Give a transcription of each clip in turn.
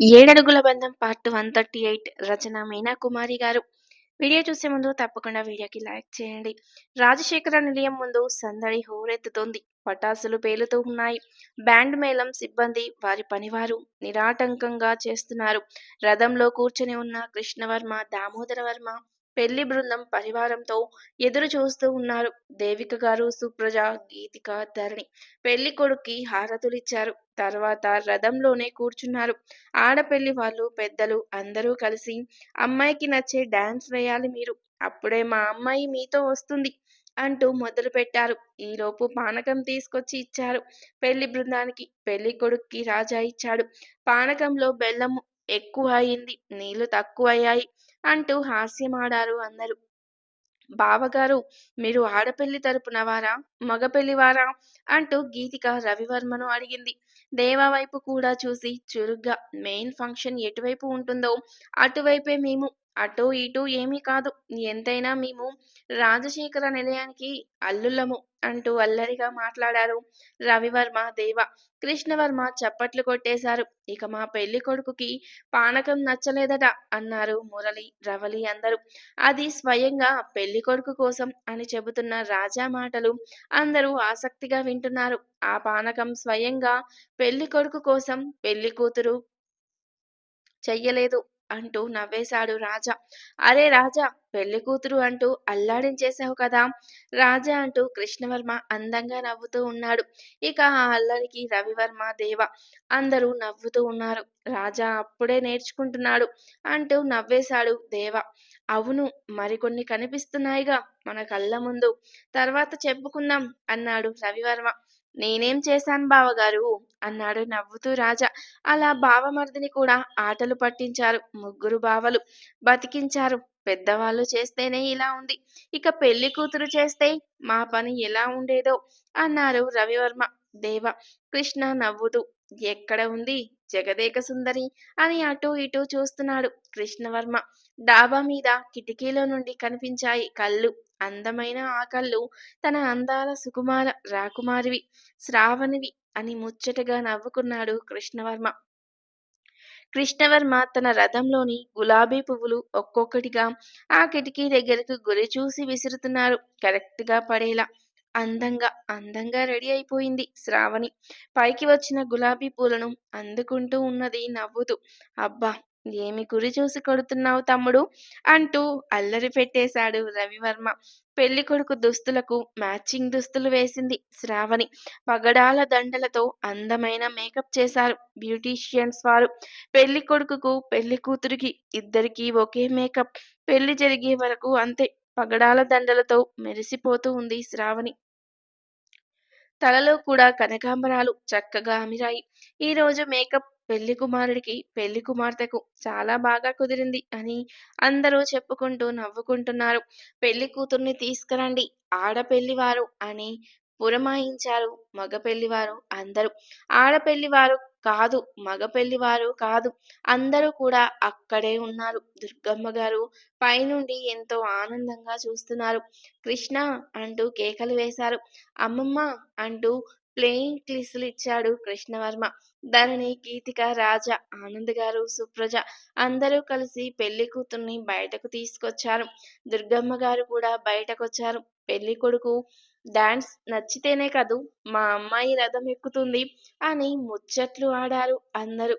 ఏడడుగుల బంధం part one thirty eight Rachana Meena Kumari garu. Video చూసే ముందు తప్పకుండా వీడియోకి లైక్ చేయండి. రాజశేఖర నిలయం ముందు సందడి హోరెత్తుతోంది. పటాసులు పేలుతూ ఉన్నాయి. బ్యాండ్ మేళం సిబ్బంది వారి పనివారు నిరాటంకంగా చేస్తున్నారు. రథంలో కూర్చొని ఉన్న కృష్ణవర్మ దామోదర వర్మ పెళ్ళి బృందం పరివారంతో ఎదురు చూస్తూ ఉన్నారు. దేవిక గారు సుప్రజ గీతిక ధరణి పెళ్ళి కొడుక్కి హారతులిచ్చారు. తర్వాత రథంలోనే కూర్చున్నారు. ఆడపెళ్ళి వాళ్ళు పెద్దలు అందరూ కలిసి అమ్మాయికి నచ్చే డాన్స్ వేయాలి మీరు. అప్పుడే మా అమ్మాయి మీతో వస్తుంది అంటూ మొదలు పెట్టారు. ఈలోపు పానకం తీసుకొచ్చి ఇచ్చారు. పెళ్ళి బృందానికి పెళ్ళి కొడుక్కి రాజా ఇచ్చాడు. పానకంలో బెల్లం ఎక్కువ అయింది నీళ్ళు తక్కువ అయ్యాయి అంటూ హాస్యమాడారు అందరూ. బావగారు మీరు ఆడపెళ్ళి తరపున వారా మగపెళ్ళి వారా? అంటూ గీతిక రవివర్మను అడిగింది. దేవా వైపు కూడా చూసి చురుగ్గా మెయిన్ ఫంక్షన్ ఎటువైపు ఉంటుందో అటువైపే మేము అటు ఇటు ఏమీ కాదు. ఎంతైనా మేము రాజశేఖర నిలయానికి అల్లుళ్ళము అంటూ అల్లరిగా మాట్లాడారు రవివర్మ దేవ. కృష్ణవర్మ చప్పట్లు కొట్టేశారు. ఇక మా పెళ్ళి కొడుకుకి పానకం నచ్చలేదట అన్నారు మురళి రవలి అందరూ. అది స్వయంగా పెళ్ళి కొడుకు కోసం అని చెబుతున్న రాజా మాటలు అందరూ ఆసక్తిగా వింటున్నారు. ఆ పానకం స్వయంగా పెళ్ళి కొడుకు కోసం పెళ్ళి కూతురు చెయ్యలేదు. అంటూ నవ్వేశాడు రాజా. అరే రాజా పెళ్ళి కూతురు అంటూ అల్లాడించేశావు కదా? రాజా అంటూ కృష్ణవర్మ అందంగా నవ్వుతూ ఉన్నాడు. ఇక ఆ అల్లరికి రవివర్మ దేవ అందరూ నవ్వుతూ ఉన్నారు. రాజా అప్పుడే నేర్చుకుంటున్నాడు అంటూ నవ్వేశాడు దేవ. అవును మరికొన్ని కనిపిస్తున్నాయిగా మన కళ్ళ ముందు. తర్వాత చెప్పుకుందాం అన్నాడు రవివర్మ. నేనేం చేశాను బావగారు? అన్నాడు నవ్వుతూ రాజా. అలా బావమర్దిని కూడా ఆటలు పట్టించారు. ముగ్గురు బావలు బతికించారు. పెద్దవాళ్ళు చేస్తేనే ఇలా ఉంది. ఇక పెళ్ళి కూతురు చేస్తే మా పని ఎలా ఉండేదో అన్నారు రవివర్మ. దేవ కృష్ణ నవ్వుతూ ఎక్కడ ఉంది జగదేక సుందరి? అని అటూ ఇటూ చూస్తున్నాడు కృష్ణవర్మ. డాబా మీద కిటికీలో నుండి కనిపించాయి కళ్ళు. అందమైన ఆ కళ్ళు తన అందాల సుకుమార రాకుమారివి శ్రావణివి అని ముచ్చటగా నవ్వుకున్నాడు కృష్ణవర్మ. కృష్ణవర్మ తన రథంలోని గులాబీ పువ్వులు ఒక్కొక్కటిగా ఆ కిటికీ దగ్గరకు గురి చూసి విసురుతున్నారు. కరెక్ట్గా పడేలా అందంగా అందంగా రెడీ అయిపోయింది శ్రావణి. పైకి వచ్చిన గులాబీ పూలను అందుకుంటూ ఉన్నది నవ్వుతూ అబ్బా! ఏమి గురి చూసి కొడుతున్నావు తమ్ముడు? అంటూ అల్లరి పెట్టేశాడు రవివర్మ. పెళ్ళి కొడుకు దుస్తులకు మ్యాచింగ్ దుస్తులు వేసింది శ్రావణి. పగడాల దండలతో అందమైన మేకప్ చేశారు బ్యూటీషియన్స్ వారు. పెళ్ళి కొడుకుకు పెళ్ళి కూతురికి ఇద్దరికి ఒకే మేకప్. పెళ్ళి జరిగే వరకు అంతే పగడాల దండలతో మెరిసిపోతూ ఉంది శ్రావణి. తలలో కూడా కనకాంబరాలు చక్కగా అమిరాయి. ఈ రోజు మేకప్ పెళ్ళి కుమారుడికి పెళ్ళి కుమార్తెకు చాలా బాగా కుదిరింది అని అందరూ చెప్పుకుంటూ నవ్వుకుంటున్నారు. పెళ్ళి కూతుర్ని తీసుకురండి ఆడపెళ్ళివారు అని పురమాయించారు మగ పెళ్ళివారు అందరూ. ఆడపెళ్ళివారు కాదు మగ పెళ్ళివారు కాదు అందరూ కూడా అక్కడే ఉన్నారు. దుర్గమ్మ గారు పైనుండి ఎంతో ఆనందంగా చూస్తున్నారు. కృష్ణ అంటూ కేకలు వేశారు. అమ్మమ్మ అంటూ ప్లేయింగ్ క్లిస్లు ఇచ్చాడు కృష్ణవర్మ. ధరణి గీతిక రాజా ఆనంద్ గారు సుప్రజ అందరూ కలిసి పెళ్ళి కూతుర్ని బయటకు తీసుకొచ్చారు. దుర్గమ్మ గారు కూడా బయటకొచ్చారు. పెళ్ళి కొడుకు డాన్స్ నచ్చితేనే కదూ మా అమ్మాయి రథం ఎక్కుతుంది అని ముచ్చట్లు ఆడారు అందరూ.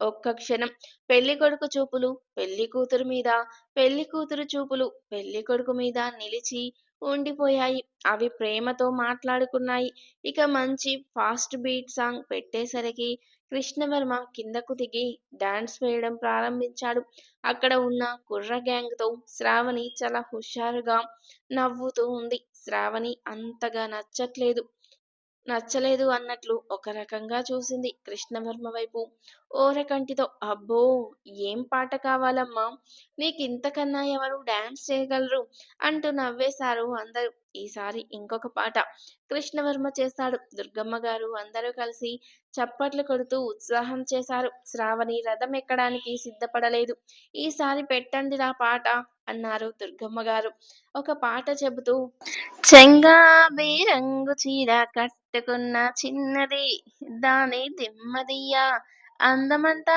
ఒక్క క్షణం పెళ్ళి కొడుకు చూపులు పెళ్ళి కూతురు మీద పెళ్ళి కూతురు చూపులు పెళ్ళి కొడుకు మీద నిలిచి ఉండిపోయాయి. అవి ప్రేమతో మాట్లాడుకున్నాయి. ఇక మంచి ఫాస్ట్ బీట్ సాంగ్ పెట్టేసరికి కృష్ణవర్మ కిందకు దిగి డాన్స్ వేయడం ప్రారంభించాడు. అక్కడ ఉన్న కుర్ర గ్యాంగ్తో శ్రావణి చాలా హుషారుగా నవ్వుతూ ఉంది. శ్రావణి అంతగా నచ్చట్లేదు. నచ్చలేదు అన్నట్లు ఒక రకంగా చూసింది కృష్ణవర్మ వైపు. ఓరకంటితో అబ్బో ఏం పాట కావాలమ్మా? నీకు ఇంతకన్నా ఎవరు డాన్స్ చేయగలరు? అంటూ నవ్వేశారు అందరూ. ఈసారి ఇంకొక పాట కృష్ణవర్మ చేశాడు దుర్గమ్మ గారు అందరూ కలిసి చప్పట్లు కొడుతూ ఉత్సాహం చేశారు. శ్రావణి రథం ఎక్కడానికి సిద్ధపడలేదు. ఈసారి పెట్టండిరా పాట అన్నారు దుర్గమ్మ గారు. ఒక పాట చెబుతూ చెంగా రంగు చీర పెట్టుకున్న చిన్నది దాని దిమ్మదియ్యా అందమంతా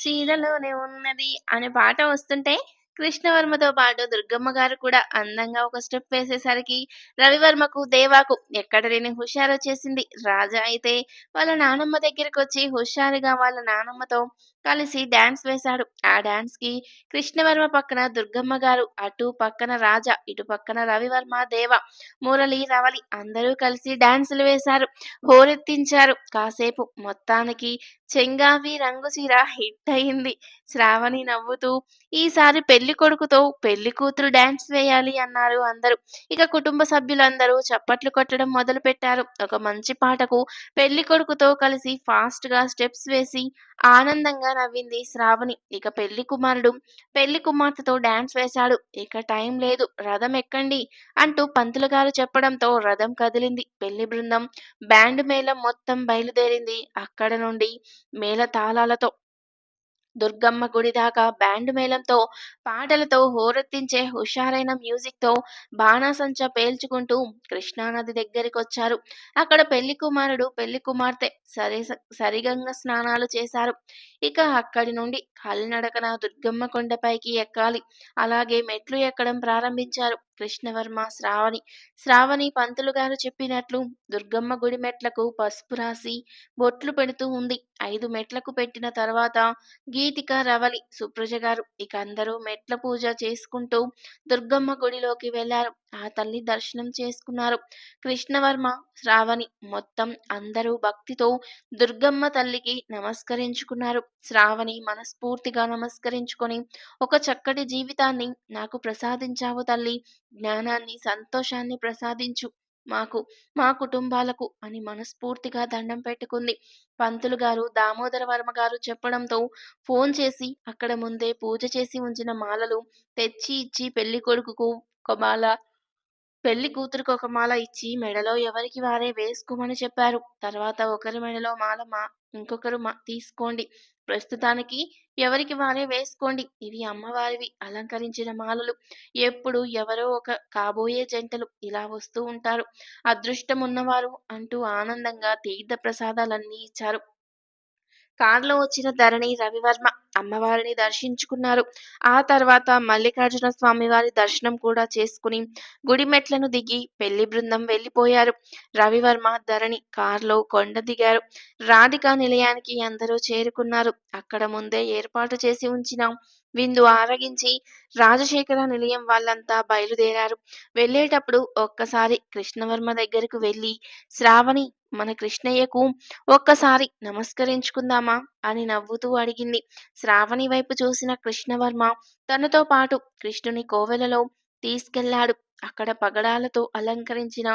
చీరలోనే ఉన్నది అనే పాట వస్తుంటే కృష్ణవర్మతో పాటు దుర్గమ్మ గారు కూడా అందంగా ఒక స్టెప్ వేసేసరికి రవివర్మకు దేవాకు ఎక్కడ లేని హుషారొచ్చేసింది. రాజా అయితే వాళ్ళ నానమ్మ దగ్గరికి వచ్చి హుషారుగా వాళ్ళ నానమ్మతో కలిసి డాన్స్ వేశాడు. ఆ డాన్స్కి కృష్ణవర్మ పక్కన దుర్గమ్మ గారు అటు పక్కన రాజా ఇటు పక్కన రవివర్మ దేవ మురళి రవలి అందరూ కలిసి డాన్సులు వేశారు. హోరెత్తించారు. కాసేపు మొత్తానికి చెంగావి రంగు చీర హిట్ అయింది. శ్రావణి నవ్వుతూ ఈసారి పెళ్ళి కొడుకుతో పెళ్ళి కూతురు డాన్స్ వేయాలి అన్నారు అందరూ. ఇక కుటుంబ సభ్యులందరూ చప్పట్లు కొట్టడం మొదలు పెట్టారు. ఒక మంచి పాటకు పెళ్ళి కొడుకుతో కలిసి ఫాస్ట్గా స్టెప్స్ వేసి ఆనందంగా నవ్వింది శ్రావణి. ఇక పెళ్ళి కుమారుడు పెళ్ళి కుమార్తెతో డాన్స్ వేశాడు. ఇక టైం లేదు రథం ఎక్కండి అంటూ పంతులు గారు చెప్పడంతో రథం కదిలింది. పెళ్ళి బృందం బ్యాండ్ మేళం మొత్తం బయలుదేరింది. అక్కడ నుండి మేళ తాళాలతో దుర్గమ్మ గుడి దాకా బ్యాండ్ మేళంతో పాటలతో హోరెత్తించే హుషారైన మ్యూజిక్తో బాణాసంచా పేల్చుకుంటూ కృష్ణానది దగ్గరికి వచ్చారు అక్కడ పెళ్ళి కుమారుడు పెళ్ళి కుమార్తె సరి సరిగంగ స్నానాలు చేశారు. ఇక అక్కడి నుండి కాలినడకన దుర్గమ్మ కొండపైకి ఎక్కాలి. అలాగే మెట్లు ఎక్కడం ప్రారంభించారు. కృష్ణవర్మ శ్రావణి శ్రావణి పంతులు గారు చెప్పినట్లు దుర్గమ్మ గుడి మెట్లకు పసుపు రాసి బొట్లు పెడుతూ ఉంది. ఐదు మెట్లకు పెట్టిన తర్వాత గీతిక రవలి సుప్రజ గారు ఇక అందరూ మెట్ల పూజ చేసుకుంటూ దుర్గమ్మ గుడిలోకి వెళ్ళారు. ఆ తల్లి దర్శనం చేసుకున్నారు. కృష్ణవర్మ శ్రావణి మొత్తం అందరూ భక్తితో దుర్గమ్మ తల్లికి నమస్కరించుకున్నారు. శ్రావణి మనస్ఫూర్తిగా నమస్కరించుకొని ఒక చక్కటి జీవితాన్ని నాకు ప్రసాదించావు తల్లి జ్ఞానాన్ని సంతోషాన్ని ప్రసాదించు. మాకు మా కుటుంబాలకు అని మనస్ఫూర్తిగా దండం పెట్టుకుంది. పంతులు గారు దామోదర వర్మ గారు చెప్పడంతో ఫోన్ చేసి అక్కడ ముందే పూజ చేసి ఉంచిన మాలలు తెచ్చి ఇచ్చి పెళ్ళి కొడుకుకు ఒక మాల పెళ్ళి కూతురికి ఒక మాల ఇచ్చి మెడలో ఎవరికి వారే వేసుకోమని చెప్పారు. తర్వాత ఒకరి మెడలో మాల మా ఇంకొకరు మా తీసుకోండి. ప్రస్తుతానికి ఎవరికి వారే వేసుకోండి. ఇవి అమ్మవారివి అలంకరించిన మాలలు. ఎప్పుడు ఎవరో ఒక కాబోయే జంటలు ఇలా వస్తూ ఉంటారు. అదృష్టం ఉన్నవారు అంటూ ఆనందంగా తీర్థ ప్రసాదాలన్నీ ఇచ్చారు. కారులో వచ్చిన ధరణి రవివర్మ అమ్మవారిని దర్శించుకున్నారు. ఆ తర్వాత మల్లికార్జున స్వామి వారి దర్శనం కూడా చేసుకుని గుడి మెట్లను దిగి పెళ్ళి బృందం వెళ్ళిపోయారు రవివర్మ ధరణి కారులో కొండ దిగారు. రాధిక నిలయానికి అందరూ చేరుకున్నారు. అక్కడ ముందే ఏర్పాటు చేసి ఉంచిన. విందు ఆరగించి రాజశేఖర నిలయం వాళ్ళంతా బయలుదేరారు. వెళ్ళేటప్పుడు ఒక్కసారి కృష్ణవర్మ దగ్గరకు వెళ్ళి శ్రావణి మన కృష్ణయ్యకు ఒక్కసారి నమస్కరించుకుందామా? అని నవ్వుతూ అడిగింది. శ్రావణి వైపు చూసిన కృష్ణవర్మ తనతో పాటు కృష్ణుని కోవెలలో తీసుకెళ్ళాడు. అక్కడ పగడాలతో అలంకరించిన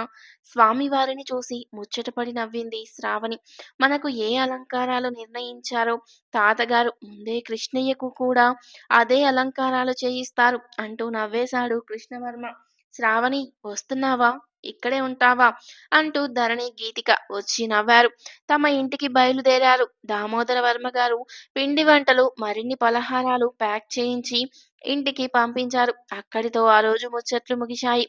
స్వామివారిని చూసి ముచ్చటపడి నవ్వింది శ్రావణి. మనకు ఏ అలంకారాలు నిర్ణయించారో తాతగారు ముందే కృష్ణయ్యకు కూడా అదే అలంకారాలు చేయిస్తారు అంటూ నవ్వేశాడు కృష్ణవర్మ. శ్రావణి వస్తున్నావా? ఇక్కడే ఉంటావా? అంటూ ధరణి గీతిక వచ్చి నవ్వారు. తమ ఇంటికి బయలుదేరారు. దామోదర వర్మ గారు పిండి వంటలు మరిన్ని పలహారాలు ప్యాక్ చేయించి ఇంటికి పంపించారు. అక్కడితో ఆ రోజు ముచ్చట్లు ముగిశాయి.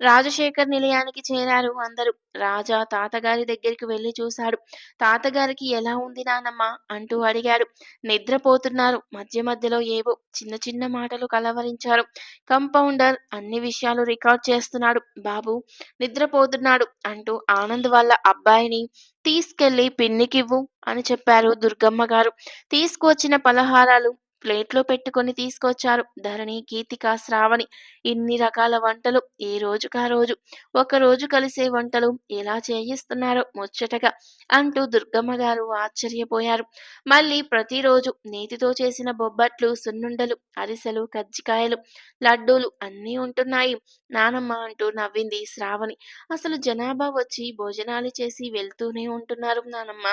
రాజశేఖర్ నిలయానికి చేరారు. అందరూ రాజా తాతగారి దగ్గరికి వెళ్ళి చూశాడు. తాతగారికి ఎలా ఉంది నానమ్మ? అంటూ అడిగాడు. నిద్రపోతున్నారు. మధ్య మధ్యలో ఏవో చిన్న చిన్న మాటలు కలవరించారు. కంపౌండర్ అన్ని విషయాలు రికార్డ్ చేస్తున్నాడు. బాబు నిద్రపోతున్నాడు అంటూ ఆనంద్ వాళ్ళ అబ్బాయిని తీసుకెళ్ళి పిన్నికివ్వు అని చెప్పారు దుర్గమ్మ గారు. తీసుకువచ్చిన పలహారాలు ప్లేట్లో పెట్టుకొని తీసుకొచ్చారు. ధరణి కీర్తిక శ్రావణి ఇన్ని రకాల వంటలు ఏ రోజుకా రోజు. ఒక రోజు కలిసే వంటలు ఎలా చేయిస్తున్నారో ముచ్చటగా అంటూ దుర్గమ్మ గారు ఆశ్చర్యపోయారు. మళ్ళీ ప్రతిరోజు నేతితో చేసిన బొబ్బట్లు సున్నుండలు అరిసెలు కజ్జికాయలు లడ్డూలు అన్నీ ఉంటున్నాయి. నానమ్మ అంటూ నవ్వింది శ్రావణి. అసలు జనాభా వచ్చి భోజనాలు చేసి వెళ్తూనే ఉంటున్నారు నానమ్మ.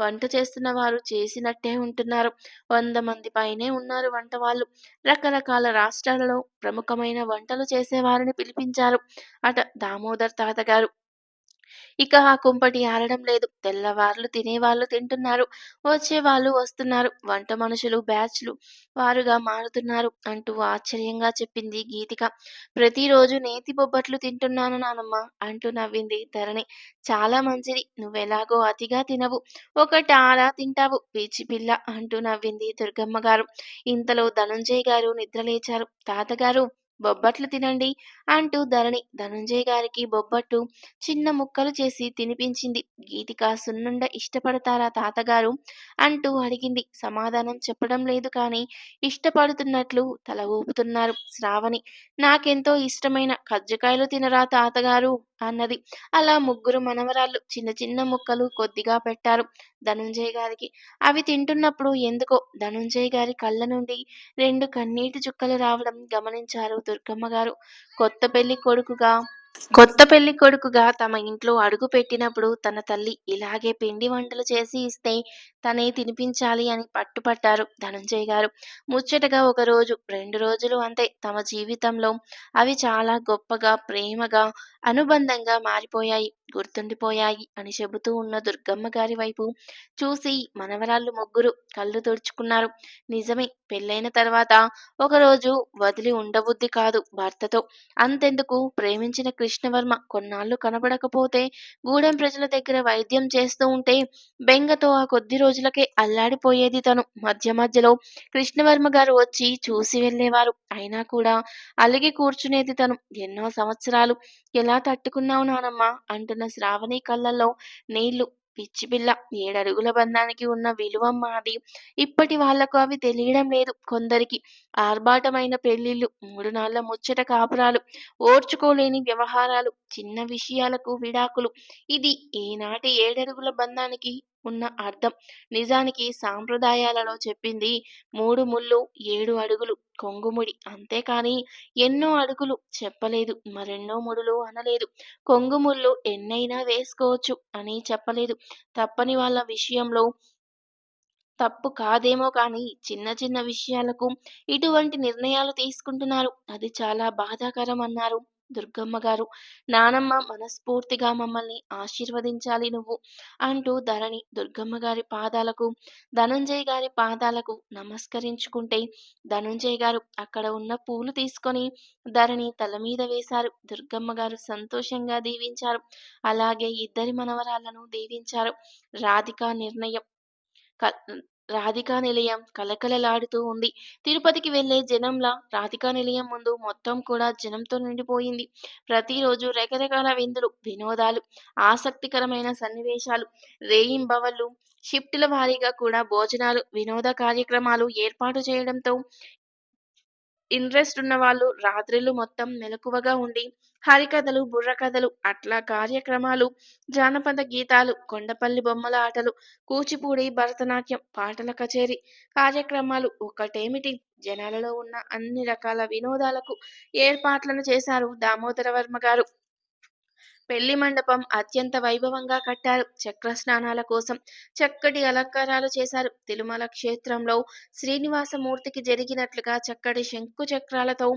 వంట చేస్తున్న వారు చేసినట్టే ఉంటున్నారు. వంద మంది పైన ఉన్నారు వంట వాళ్ళు. రకరకాల రాష్ట్రాలలో ప్రముఖమైన వంటలు చేసేవారిని పిలిపించారు. అట దామోదర్ తాతగారు ఇక ఆ కుంపటి ఆరడం లేదు. తెల్లవార్లు తినేవాళ్ళు తింటున్నారు. వచ్చేవాళ్ళు వస్తున్నారు. వంట మనుషులు బ్యాచ్‌లు వారుగా మారుతున్నారు అంటూ ఆశ్చర్యంగా చెప్పింది గీతిక. ప్రతిరోజు నేతి బొబ్బట్లు తింటున్నాను నానమ్మ అంటూ నవ్వింది ధరణి. చాలా మంచిది. నువ్వెలాగో అతిగా తినవు. ఒకటి ఆరా తింటావు పీచి పిల్ల అంటూ నవ్వింది దుర్గమ్మ గారు. ఇంతలో ధనుంజయ్ గారు నిద్రలేచారు. తాతగారు బొబ్బట్లు తినండి అంటూ ధరణి ధనంజయ్ గారికి బొబ్బట్టు చిన్న ముక్కలు చేసి తినిపించింది. గీతిక సున్నుండ ఇష్టపడతారా తాతగారు అంటూ అడిగింది. సమాధానం చెప్పడం లేదు కానీ ఇష్టపడుతున్నట్లు తల ఊపుతున్నారు శ్రావణి. నాకెంతో ఇష్టమైన కజ్జికాయలు తినరా తాతగారు అన్నది. అలా ముగ్గురు మనవరాళ్ళు చిన్న చిన్న ముక్కలు కొద్దిగా పెట్టారు ధనుంజయ్ గారికి. అవి తింటున్నప్పుడు ఎందుకో ధనుంజయ్ గారి కళ్ళ నుండి రెండు కన్నీటి చుక్కలు రావడం గమనించారు దుర్గమ్మ గారు. కొత్త పెళ్ళి కొడుకుగా కొత్త పెళ్ళి కొడుకుగా తమ ఇంట్లో అడుగు పెట్టినప్పుడు తన తల్లి ఇలాగే పిండి వంటలు చేసి ఇస్తే తనే తినిపించాలి అని పట్టుపట్టారు ధనంజయ్ గారు. ముచ్చటగా ఒక రోజు, రెండు రోజులు అంతే తమ జీవితంలో అవి చాలా గొప్పగా, ప్రేమగా, అనుబంధంగా మారిపోయాయి, గుర్తుండిపోయాయి అని చెబుతూ ఉన్న దుర్గమ్మ గారి వైపు చూసి మనవరాళ్ళు ముగ్గురు కళ్ళు తుడుచుకున్నారు. నిజమే పెళ్ళైన తర్వాత ఒకరోజు వదిలి ఉండబుద్ధి కాదు భర్తతో. అంతెందుకు ప్రేమించిన కృష్ణవర్మ కొన్నాళ్ళు కనబడకపోతే గూడెం ప్రజల దగ్గర వైద్యం చేస్తూ ఉంటే బెంగతో ఆ కొద్ది రోజులకే అల్లాడిపోయేది తను. మధ్య మధ్యలో కృష్ణవర్మ గారు వచ్చి చూసి వెళ్ళేవారు. అయినా కూడా అలిగి కూర్చునేది తను. ఎన్నో సంవత్సరాలు ఎలా తట్టుకున్నావు నానమ్మ అంటున్న శ్రావణి కళ్ళలో నీళ్ళు. పిచ్చి పిల్ల ఏడరుగుల బంధానికి ఉన్న విలువమ్మ అది. ఇప్పటి వాళ్ళకు అవి తెలియడం లేదు కొందరికి. ఆర్భాటమైన పెళ్ళిళ్ళు మూడు నాళ్ళ ముచ్చట కాపురాలు, ఓర్చుకోలేని వ్యవహారాలు, చిన్న విషయాలకు విడాకులు. ఇది ఈనాటి ఏడరుగుల బంధానికి ఉన్న అర్థం. నిజానికి సాంప్రదాయాలలో చెప్పింది మూడు ముళ్ళు ఏడు అడుగులు కొంగుముడి అంతేకాని ఎన్నో అడుగులు చెప్పలేదు. మరెన్నో ముడులు అనలేదు. కొంగుముళ్ళు ఎన్నైనా వేసుకోవచ్చు అని చెప్పలేదు. తప్పని వాళ్ళ విషయంలో తప్పు కాదేమో కానీ చిన్న చిన్న విషయాలకు ఇటువంటి నిర్ణయాలు తీసుకుంటున్నారు. అది చాలా బాధాకరం అన్నారు దుర్గమ్మ గారు. నానమ్మ మనస్ఫూర్తిగా మమ్మల్ని ఆశీర్వదించాలి నువ్వు అంటూ ధరణి దుర్గమ్మ గారి పాదాలకు, ధనంజయ్ గారి పాదాలకు నమస్కరించుకుంటే ధనుంజయ్ గారు అక్కడ ఉన్న పూలు తీసుకొని ధరణి తల మీద వేశారు. దుర్గమ్మ గారు సంతోషంగా దీవించారు. అలాగే ఇద్దరి మనవరాలను దీవించారు. రాధిక నిర్ణయం రాధికా నిలయం కలకలలాడుతూ ఉంది. తిరుపతికి వెళ్ళే జనంలా రాధికా నిలయం ముందు మొత్తం కూడా జనంతో నిండిపోయింది. ప్రతిరోజు రకరకాల విందులు, వినోదాలు, ఆసక్తికరమైన సన్నివేశాలు, రేయింబవళ్ళు, షిఫ్టుల వారీగా కూడా భోజనాలు, వినోద కార్యక్రమాలు ఏర్పాటు చేయడంతో ఇంట్రెస్ట్ ఉన్న వాళ్ళు రాత్రిలు మొత్తం మెలకువగా ఉండి హరికథలు, బుర్రకథలు, అట్లా కార్యక్రమాలు, జానపద గీతాలు, కొండపల్లి బొమ్మల ఆటలు, కూచిపూడి, భరతనాట్యం, పాటల కచేరీ కార్యక్రమాలు ఒకటేమిటి జనాలలో ఉన్న అన్ని రకాల వినోదాలకు ఏర్పాట్లను చేశారు దామోదర వర్మ గారు. పెళ్ళి మండపం అత్యంత వైభవంగా కట్టారు. చక్ర స్నానాల కోసం చక్కటి అలంకారాలు చేశారు. తిరుమల క్షేత్రంలో శ్రీనివాసమూర్తికి జరిగినట్లుగా చక్కటి శంకు చక్రాలతో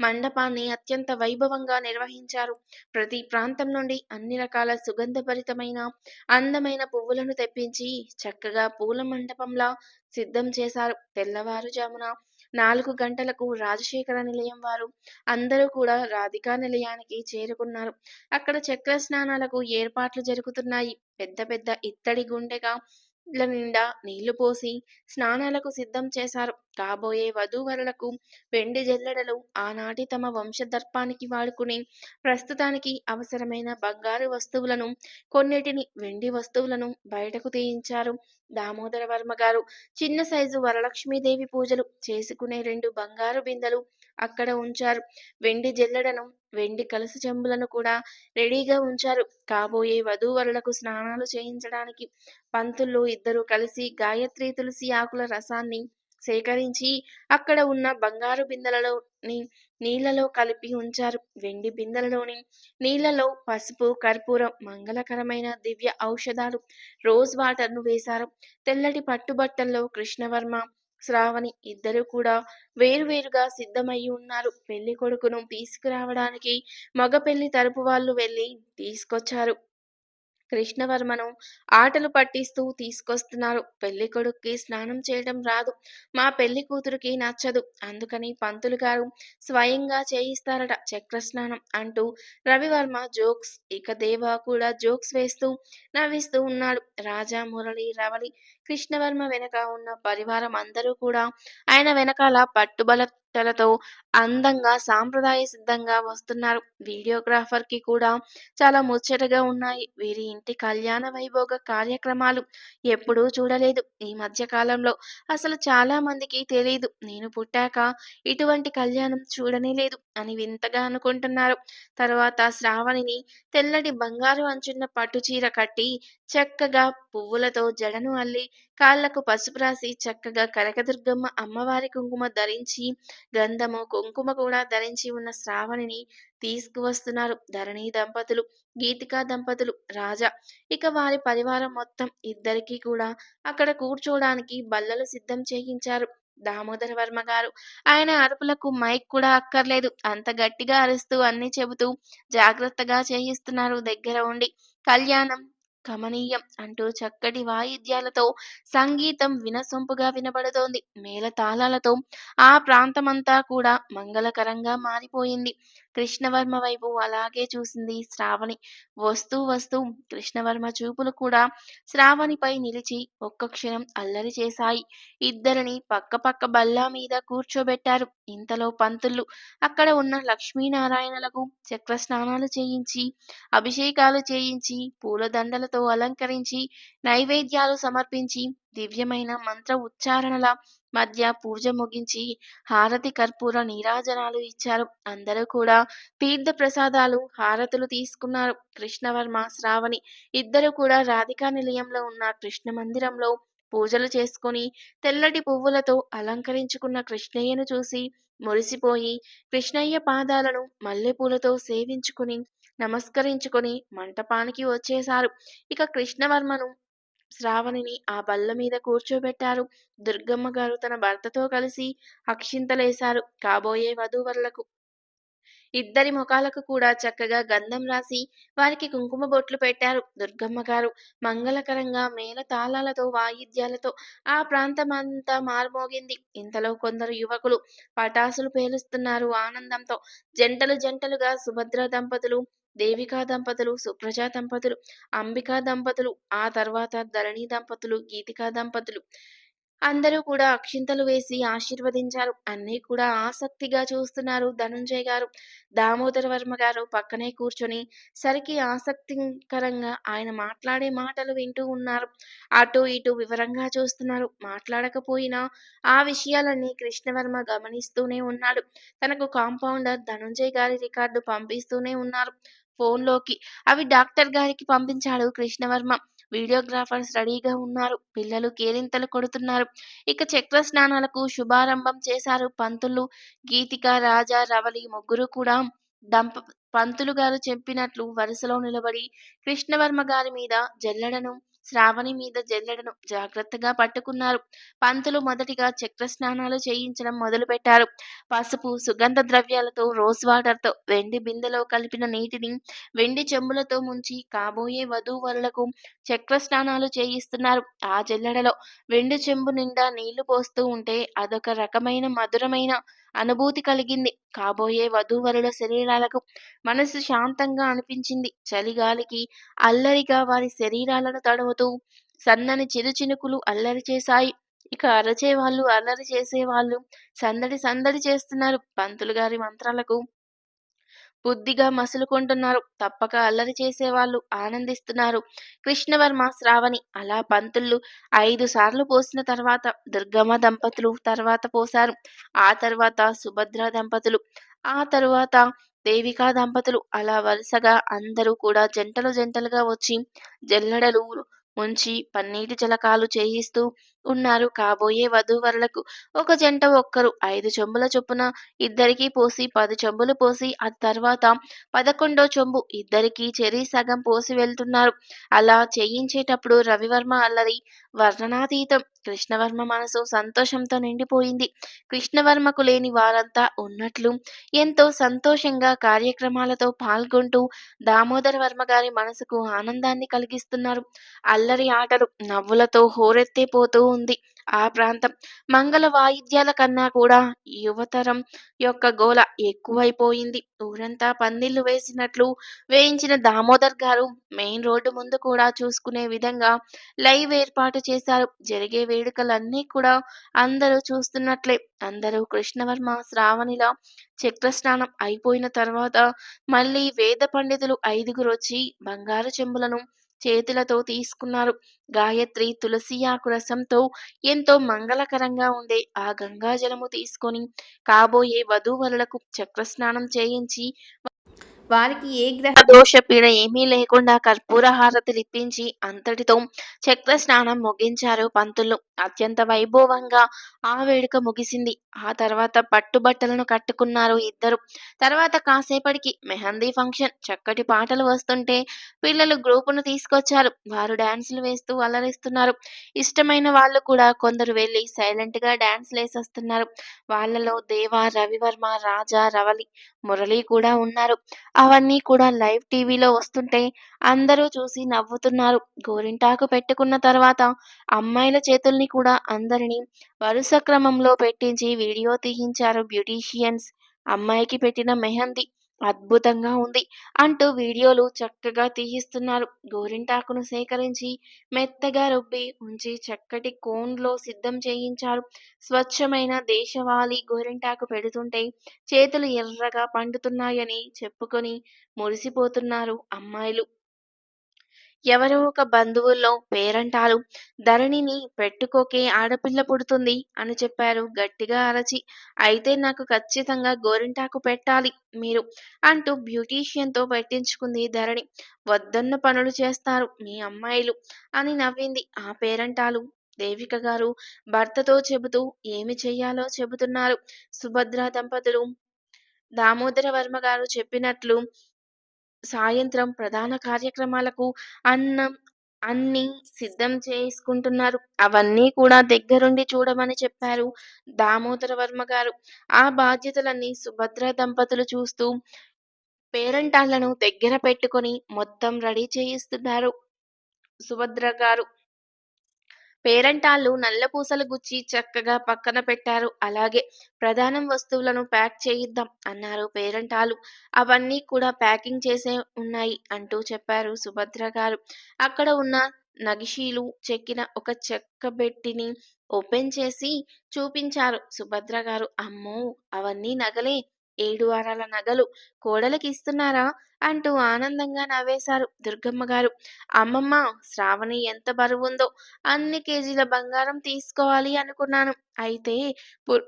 మండపాన్ని అత్యంత వైభవంగా నిర్వహించారు. ప్రతి ప్రాంతం నుండి అన్ని రకాల సుగంధభరితమైన, అందమైన పువ్వులను తెప్పించి చక్కగా పూల మండపంలా సిద్ధం చేశారు. తెల్లవారుజామున నాలుగు గంటలకు రాజశేఖర నిలయం వారు అందరూ కూడా రాధికా నిలయానికి చేరుకున్నారు. అక్కడ చక్ర స్నానాలకు ఏర్పాట్లు జరుగుతున్నాయి. పెద్ద పెద్ద ఇత్తడి గుండెగా ల నిండా నీళ్ళు పోసి స్నానాలకు సిద్ధం చేశారు. కాబోయే వధూవరులకు వెండి జల్లెడలు ఆనాటి తమ వంశదర్పానికి వాడుకుని ప్రస్తుతానికి అవసరమైన బంగారు వస్తువులను, కొన్నిటిని వెండి వస్తువులను బయటకు తీయించారు దామోదర వర్మ గారు. చిన్న సైజు వరలక్ష్మీదేవి పూజలు చేసుకునే రెండు బంగారు బిందెలు అక్కడ ఉంచారు. వెండి జల్లెడను, వెండి కలుసు చెంబులను కూడా రెడీగా ఉంచారు. కాబోయే వధూవరులకు స్నానాలు చేయించడానికి పంతులు ఇద్దరు కలిసి గాయత్రి తులసి ఆకుల రసాన్ని సేకరించి అక్కడ ఉన్న బంగారు బిందెలలోని నీళ్ళలో కలిపి ఉంచారు. వెండి బిందెలలోని నీళ్ళలో పసుపు, కర్పూరం, మంగళకరమైన దివ్య ఔషధాలు, రోజ్ వాటర్ను వేశారు. తెల్లటి పట్టుబట్టల్లో కృష్ణవర్మ, శ్రావణి ఇద్దరు కూడా వేరువేరుగా సిద్ధమయ్యి ఉన్నారు. పెళ్ళి కొడుకును తీసుకురావడానికి మగ పెళ్ళి తరపు వాళ్ళు వెళ్ళి తీసుకొచ్చారు. కృష్ణవర్మను ఆటలు పట్టిస్తూ తీసుకొస్తున్నారు. పెళ్ళి కొడుక్కి స్నానం చేయడం రాదు. మా పెళ్ళి కూతురికి నచ్చదు. అందుకని పంతులు గారు స్వయంగా చేయిస్తారట చక్ర స్నానం అంటూ రవివర్మ జోక్స్. ఇక దేవ కూడా జోక్స్ వేస్తూ నవ్విస్తూ ఉన్నాడు. రాజా, మురళి, రవళి, కృష్ణవర్మ వెనక ఉన్న పరివారం అందరూ కూడా ఆయన వెనకాల పట్టుబలతలతో అందంగా సాంప్రదాయ సిద్ధంగా వస్తున్నారు. వీడియోగ్రాఫర్కి కూడా చాలా ముచ్చటగా ఉన్నాయి. వీరి ఇంటి కళ్యాణ వైభోగ కార్యక్రమాలు ఎప్పుడూ చూడలేదు. ఈ మధ్య కాలంలో అసలు చాలా మందికి తెలియదు నేను పుట్టాక ఇటువంటి కళ్యాణం చూడనే లేదు అని వింతగా అనుకుంటున్నారు. తర్వాత శ్రావణిని తెల్లటి బంగారు అంచున్న పట్టుచీర కట్టి చక్కగా పువ్వులతో జడను అల్లి కాళ్ళకు పసుపు రాసి చక్కగా కనకదుర్గమ్మ అమ్మవారి కుంకుమ ధరించి గంధము కుంకుమ కూడా ధరించి ఉన్న శ్రావణిని తీసుకువస్తున్నారు ధరణి దంపతులు గీతికా దంపతులు రాజా ఇక వారి పరివారం మొత్తం ఇద్దరికీ కూడా అక్కడ కూర్చోడానికి బల్లలు సిద్ధం చేయించారు దామోదర వర్మ గారు. ఆయన అరుపులకు మైక్ కూడా అక్కర్లేదు. అంత గట్టిగా అరుస్తూ అన్ని చెబుతూ జాగ్రత్తగా చేయిస్తున్నారు దగ్గర ఉండి. కళ్యాణం కమనీయం అంటూ చక్కటి వాయిద్యాలతో సంగీతం వినసొంపుగా వినబడుతోంది. మేళతాళాలతో ఆ ప్రాంతమంతా కూడా మంగళకరంగా మారిపోయింది. కృష్ణవర్మ వైపు అలాగే చూసింది శ్రావణి. వస్తూ వస్తూ కృష్ణవర్మ చూపులు కూడా శ్రావణిపై నిలిచి ఒక్క క్షణం అల్లరి చేశాయి. ఇద్దరిని పక్క పక్క బల్లా మీద కూర్చోబెట్టారు. ఇంతలో పంతులు అక్కడ ఉన్న లక్ష్మీనారాయణలకు చక్ర స్నానాలు చేయించి అభిషేకాలు చేయించి పూలదండలతో అలంకరించి నైవేద్యాలు సమర్పించి దివ్యమైన మంత్ర ఉచ్చారణల మధ్య పూజ ముగించి హారతి కర్పూర నీరాజనాలు ఇచ్చారు. అందరూ కూడా తీర్థ ప్రసాదాలు హారతులు తీసుకున్నారు. కృష్ణవర్మ శ్రావణి ఇద్దరు కూడా రాధికా నిలయంలో ఉన్న కృష్ణ మందిరంలో పూజలు చేసుకుని తెల్లటి పువ్వులతో అలంకరించుకున్న కృష్ణయ్యను చూసి మురిసిపోయి కృష్ణయ్య పాదాలను మల్లెపూలతో సేవించుకుని నమస్కరించుకొని మంటపానికి వచ్చేశారు. ఇక కృష్ణవర్మను శ్రావణిని ఆ బల్ల మీద కూర్చోబెట్టారు. దుర్గమ్మ గారు తన భర్తతో కలిసి అక్షింతలేశారు కాబోయే వధూవరులకు. ఇద్దరి ముఖాలకు కూడా చక్కగా గంధం రాసి వారికి కుంకుమ బొట్లు పెట్టారు దుర్గమ్మ గారు. మంగళకరంగా మేళ తాళాలతో వాయిద్యాలతో ఆ ప్రాంతమంతా మార్మోగింది. ఇంతలో కొందరు యువకులు పటాసులు పేలుస్తున్నారు ఆనందంతో. జంటలు జంటలుగా సుభద్ర దంపతులు దేవికా దంపతులు సుప్రజా దంపతులు అంబికా దంపతులు ఆ తర్వాత ధరణి దంపతులు గీతికా దంపతులు. అందరూ కూడా అక్షింతలు వేసి ఆశీర్వదించారు. అన్నీ కూడా ఆసక్తిగా చూస్తున్నారు ధనుంజయ్ గారు. దామోదర వర్మ గారు పక్కనే కూర్చొని సరికి ఆసక్తికరంగా ఆయన మాట్లాడే మాటలు వింటూ ఉన్నారు. అటు ఇటు వివరంగా చూస్తున్నారు. మాట్లాడకపోయినా ఆ విషయాలన్నీ కృష్ణవర్మ గమనిస్తూనే ఉన్నాడు. తనకు కాంపౌండర్ ధనుంజయ్ గారి రికార్డు పంపిస్తూనే ఉన్నారు. ఫోన్లోకి. అవి డాక్టర్ గారికి పంపించాడు కృష్ణవర్మ. వీడియోగ్రాఫర్స్ రెడీగా ఉన్నారు. పిల్లలు కేరింతలు కొడుతున్నారు. ఇక చక్ర స్నానాలకు శుభారంభం చేశారు పంతులు. గీతిక రాజా రవలి ముగ్గురు కూడా దంప పంతులు గారు చెప్పినట్లు వరుసలో నిలబడి కృష్ణవర్మ గారి మీద జల్లెడను శ్రావణి మీద జల్లెడను జాగ్రత్తగా పట్టుకున్నారు. పంతులు మొదటిగా చక్ర స్నానాలు చేయించడం మొదలుపెట్టారు. పసుపు సుగంధ ద్రవ్యాలతో రోజ్ వాటర్తో వెండి బిందెలో కలిపిన నీటిని వెండి చెంబులతో ముంచి కాబోయే వధూవరులకు చక్ర స్నానాలు చేయిస్తున్నారు. ఆ జల్లెడలో వెండి చెంబు నిండా నీళ్ళు పోస్తూ ఉంటే అదొక రకమైన మధురమైన అనుభూతి కలిగింది. కాబోయే వధూవరుల శరీరాలకు మనసు శాంతంగా అనిపించింది. చలిగాలికి అల్లరిగా వారి శరీరాలను తడుముతూ సన్నని చిరుచినుకులు అల్లరి చేశాయి. ఇక అరచే వాళ్ళు అల్లరి చేసేవాళ్ళు సందడి సందడి చేస్తున్నారు. పంతులు గారి మంత్రాలకు బుద్ధిగా మసులుకుంటున్నారు. తప్పక అల్లరి చేసేవాళ్ళు ఆనందిస్తున్నారు. కృష్ణవర్మ శ్రావణి అలా పంతుళ్ళు ఐదు సార్లు పోసిన తర్వాత దుర్గమ్మ దంపతులు తర్వాత పోశారు. ఆ తర్వాత సుభద్ర దంపతులు ఆ తరువాత దేవికా దంపతులు అలా వరుసగా అందరూ కూడా జంటలు జంటలుగా వచ్చి జల్లెడలు ముంచి పన్నీటి జలకాలు చేయిస్తూ ఉన్నారు. కాబోయే వధూవరులకు ఒక జంట ఒక్కరు. ఐదు చెంబుల చొప్పున ఇద్దరికీ పోసి పది చెంబులు పోసి ఆ తర్వాత పదకొండో చెంబు ఇద్దరికీ చెరి సగం పోసి వెళ్తున్నారు. అలా చేయించేటప్పుడు రవివర్మ అల్లరి వర్ణనాతీతం. కృష్ణవర్మ మనసు సంతోషంతో నిండిపోయింది. కృష్ణవర్మకు లేని వారంతా ఉన్నట్లు ఎంతో సంతోషంగా కార్యక్రమాలతో పాల్గొంటూ దామోదర వర్మ గారి మనసుకు ఆనందాన్ని కలిగిస్తున్నారు. అల్లరి ఆటలు నవ్వులతో హోరెత్తిపోతూ ఉంది. ఆ ప్రాంతం మంగళ వాయిద్యాల కన్నా కూడా యువతరం యొక్క గోల ఎక్కువైపోయింది. ఊరంతా పందిళ్ళు వేసినట్లు వేయించిన దామోదర్ గారు మెయిన్ రోడ్డు ముందు కూడా చూసుకునే విధంగా లైవ్ ఏర్పాటు చేశారు. జరిగే వేడుకలన్నీ కూడా అందరూ చూస్తున్నట్లే. అందరూ కృష్ణవర్మ శ్రావణిల చక్రస్నానం అయిపోయిన తర్వాత మళ్ళీ వేద పండితులు ఐదుగురు వచ్చి బంగారు చెంబులను చేతులతో తీసుకున్నారు. గాయత్రి తులసి ఆకు రసంతో ఎంతో మంగళకరంగా ఉండే ఆ గంగాజలము తీసుకొని కాబోయే వధూవరులకు చక్రస్నానం చేయించి వారికి ఏ గ్రహ దోష పీడ ఏమీ లేకుండా కర్పూర హారతులు ఇప్పించి అంతటితో చక్ర స్నానం ముగించారు పంతులు. అత్యంత వైభవంగా ఆ వేడుక ముగిసింది. ఆ తర్వాత పట్టుబట్టలను కట్టుకున్నారు ఇద్దరు. తర్వాత కాసేపటికి మెహందీ ఫంక్షన్. చక్కటి పాటలు వస్తుంటే పిల్లలు గ్రూపును తీసుకొచ్చారు. వారు డాన్సులు వేస్తూ అలరిస్తున్నారు. ఇష్టమైన వాళ్ళు కూడా కొందరు వెళ్ళి సైలెంట్గా డాన్స్ లేసేస్తున్నారు. వాళ్ళలో దేవ రవివర్మ రాజా రవలి మురళి కూడా ఉన్నారు. అవన్నీ కూడా లైవ్ టీవీలో వస్తుంటే అందరూ చూసి నవ్వుతున్నారు. గోరింటాకు పెట్టుకున్న తర్వాత అమ్మాయిల చేతుల్ని కూడా అందరినీ వరుస క్రమంలో పెట్టించి వీడియో తీయించారు బ్యూటీషియన్స్. అమ్మాయికి పెట్టిన మెహందీ అద్భుతంగా ఉంది అంటూ వీడియోలు చక్కగా తీయిస్తున్నారు. గోరింటాకును సేకరించి మెత్తగా రుబ్బి ఉంచి చక్కటి కోన్లో సిద్ధం చేయించారు. స్వచ్ఛమైన దేశవాళీ గోరింటాకు పెడుతుంటే చేతులు ఎర్రగా పండుతున్నాయని చెప్పుకొని మురిసిపోతున్నారు అమ్మాయిలు. ఎవరో ఒక బంధువుల్లో పేరంటాలు ధరణిని పెట్టుకోకే ఆడపిల్ల పుడుతుంది అని చెప్పారు. గట్టిగా అరచి అయితే నాకు ఖచ్చితంగా గోరింటాకు పెట్టాలి మీరు అంటూ బ్యూటీషియన్తో పెట్టించుకుంది ధరణి. వద్దన్న పనులు చేస్తారు మీ అమ్మాయిలు అని నవ్వింది ఆ పేరంటాలు. దేవిక గారు భర్తతో చెబుతూ ఏమి చెయ్యాలో చెబుతున్నారు సుభద్ర దంపతులు. దామోదర వర్మ గారు చెప్పినట్లు సాయంత్రం ప్రధాన కార్యక్రమాలకు అన్నం అన్ని సిద్ధం చేసుకుంటున్నారు. అవన్నీ కూడా దగ్గరుండి చూడమని చెప్పారు దామోదర వర్మ గారు. ఆ బాధ్యతలన్నీ సుభద్ర దంపతులు చూస్తూ పేరంటాళ్ళను దగ్గర పెట్టుకొని మొత్తం రెడీ చేయిస్తున్నారు. సుభద్ర గారు పేరంటాళ్ళు నల్ల పూసలు గుచ్చి చక్కగా పక్కన పెట్టారు. అలాగే ప్రధానం వస్తువులను ప్యాక్ చేయిద్దాం అన్నారు పేరంటాలు. అవన్నీ కూడా ప్యాకింగ్ చేసే ఉన్నాయి అంటూ చెప్పారు సుభద్ర గారు. అక్కడ ఉన్న నగిషీలు చెక్కిన ఒక చెక్క బెట్టిని ఓపెన్ చేసి చూపించారు సుభద్ర గారు. అమ్మో! అవన్నీ నగలే! ఏడు వారాల నగలు కోడలికి ఇస్తున్నారా అంటూ ఆనందంగా నవ్వేశారు దుర్గమ్మ గారు. అమ్మమ్మ శ్రావణి ఎంత బరువుందో అన్ని కేజీల బంగారం తీసుకోవాలి అనుకున్నాను. అయితే పు-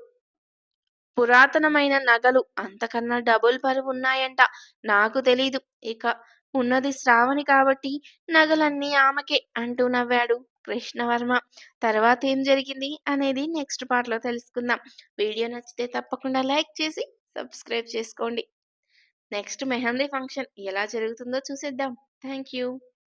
పురాతనమైన నగలు అంతకన్నా డబుల్ బరువు ఉన్నాయంట నాకు తెలీదు. ఇక ఉన్నది శ్రావణి కాబట్టి నగలన్నీ ఆమెకే అంటూ నవ్వాడు కృష్ణవర్మ. తర్వాత ఏం జరిగింది అనేది నెక్స్ట్ పార్ట్లో తెలుసుకుందాం. వీడియో నచ్చితే తప్పకుండా లైక్ చేసి సబ్స్క్రైబ్ చేసుకోండి. నెక్స్ట్ మెహందీ ఫంక్షన్ ఎలా జరుగుతుందో చూసేద్దాం. Thank you